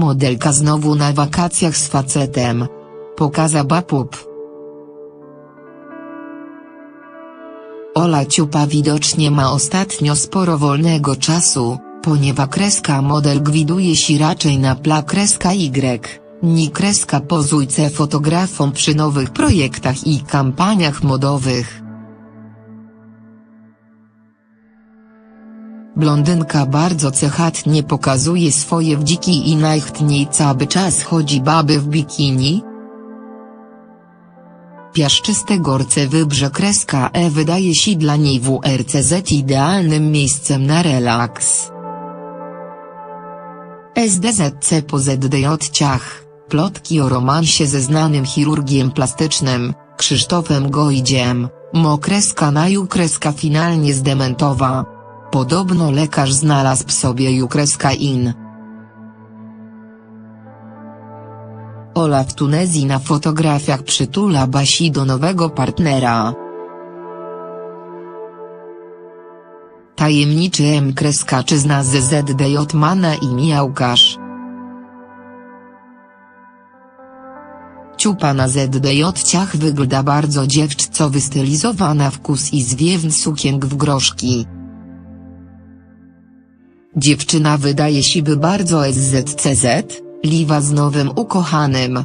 Modelka znowu na wakacjach z facetem. Pokaza bapup. Ola Ciupa widocznie ma ostatnio sporo wolnego czasu, ponieważ kreska model gwiduje się raczej na pla kreska Y. Ni kreska pozujce fotografom przy nowych projektach i kampaniach modowych. Blondynka bardzo cechatnie pokazuje swoje wdziki i najchętniej cały czas chodzi baby w bikini. Piaszczyste gorce wybrze kreska E wydaje się dla niej WRCZ idealnym miejscem na relaks. SDZC po ZDJ ciach, plotki o romansie ze znanym chirurgiem plastycznym, Krzysztofem Gojdziem, Mokreska na Jukreska finalnie zdementowa. Podobno lekarz znalazł w sobie Jukreska in. Ola w Tunezji na fotografiach przytula Basi do nowego partnera. Tajemniczy M. Kreskaczyzna z ZDJ ma na imię Łukasz. Ciupa na ZDJ ciach wygląda bardzo dziewczco wystylizowana w kus i zwiewny sukienk w groszki. Dziewczyna wydaje się by bardzo SZCZ, liwa z nowym ukochanym,